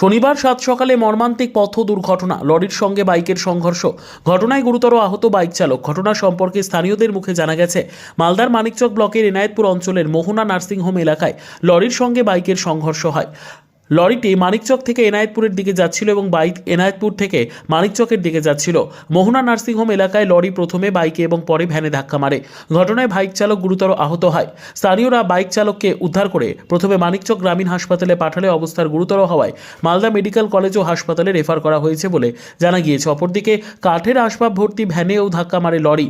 শনিবার সাত সকালে মর্মান্তিক পথ দুর্ঘটনা, লরির সঙ্গে বাইকের সংঘর্ষ। ঘটনায় গুরুতর আহত বাইক চালক। ঘটনা সম্পর্কে স্থানীয়দের মুখে জানা গেছে, মালদার মানিকচক ব্লকের এনায়েতপুর অঞ্চলের মোহনা নার্সিংহোম এলাকায় লরির সঙ্গে বাইকের সংঘর্ষ হয়। লরিটি মানিকচক থেকে এনায়েতপুরের দিকে যাচ্ছিল এবং বাইক এনায়েতপুর থেকে মানিকচকের দিকে যাচ্ছিল। মোহনা নার্সিংহোম এলাকায় লরি প্রথমে বাইকে এবং পরে ভ্যানে ধাক্কা মারে। ঘটনায় বাইক চালক গুরুতর আহত হয়। স্থানীয়রা বাইক চালককে উদ্ধার করে প্রথমে মানিকচক গ্রামীণ হাসপাতালে পাঠালে অবস্থার গুরুতর হওয়ায় মালদা মেডিকেল কলেজ ও হাসপাতালে রেফার করা হয়েছে বলে জানা গিয়েছে। অপরদিকে কাঠের আসবাব ভর্তি ভ্যানেও ধাক্কা মারে লরি।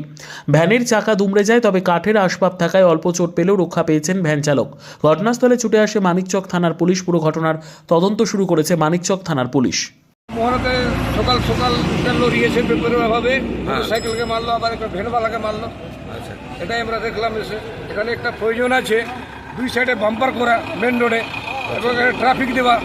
ভ্যানের চাকা দুমড়ে যায়, তবে কাঠের আসবাব থাকায় অল্প চোট পেলেও রক্ষা পেয়েছেন ভ্যান চালক। ঘটনাস্থলে ছুটে আসে মানিকচক থানার পুলিশ। পুরো ঘটনার তদন্ত শুরু করেছে মানিকচক থানার পুলিশ। সকাল সকাল উঠল রিয়েছে পেপারের অভাবে। সাইকেলকে মারলো আবার একটা ভ্যানওয়ালাকে মারলো। আচ্ছা। এটাই আমরা দেখলাম এসে। এখানে একটা প্রয়োজন আছে দুই সাইডে বাম্পার করা মেন রোডে এবং এখানে ট্রাফিক দেওয়া।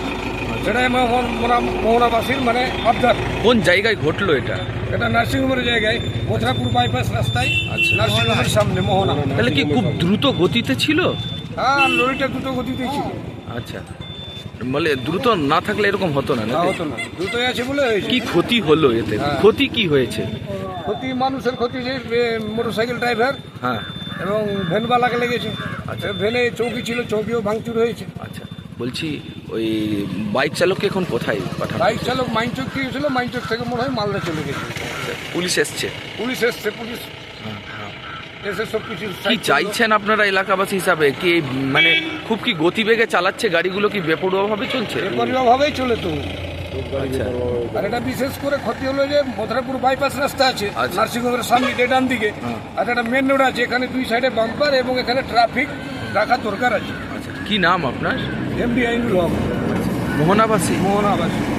সেটাই আমার মোহন- মোহনাবাসীর মানে আবদার। কোন জায়গায় ঘটলো এটা? এটা নার্সিংহোমের জায়গায় মথুরাপুর বাইপাস রাস্তায় নার্সিংহোমের সামনে মোহনা। তাহলে কি খুব দ্রুত গতিতে ছিল? হ্যাঁ লরিটা দুটো গতিতেই ছিল। আচ্ছা। বলে দ্রুত না থাকলে এরকম হতো না নাকি? হতো না। দ্রুতই আছে বলে কি ক্ষতি হলো এতে? হ্যাঁ। ক্ষতি কি হয়েছে? ক্ষতি মানুষের ক্ষতি যে মোটর সাইকেল ড্রাইভার হ্যাঁ। এবং ভ্যানওয়ালাকে লেগেছে। আচ্ছা। ভ্যানে চৌকি ছিল চৌকিও ভাঙচুর হয়েছে। আচ্ছা। বলছি ওই বাইক চালককে এখন কোথায় পাঠানো বাইক চালক মাইনচক থেকে ছিল মাইনচক থেকে মনে হয় মালদা চলে গেছে। পুলিশ এসছে? পুলিশ এসছে পুলিশ। এসে সব কিছু কি চাইছেন আপনারা এলাকাবাসী হিসাবে? কি মানে খুব কি গতিবেগে চালাচ্ছে গাড়িগুলো? কি বেপরোয়াভাবে চলছে? ভাবেই চলে তো। আচ্ছা। আর এটা বিশেষ করে ক্ষতি হলো যে মথুরাপুর বাইপাস রাস্তা আছে আচ্ছা। নার্সিংহোমের সামনে ডান দিকে। আর একটা মেন রোড আছে এখানে দুই সাইডে বাম্পার এবং এখানে ট্রাফিক রাখা দরকার আছে। আচ্ছা কি নাম আপনার? এমডি আইনুল হক মোহনাবাসী। মোহন আবাসী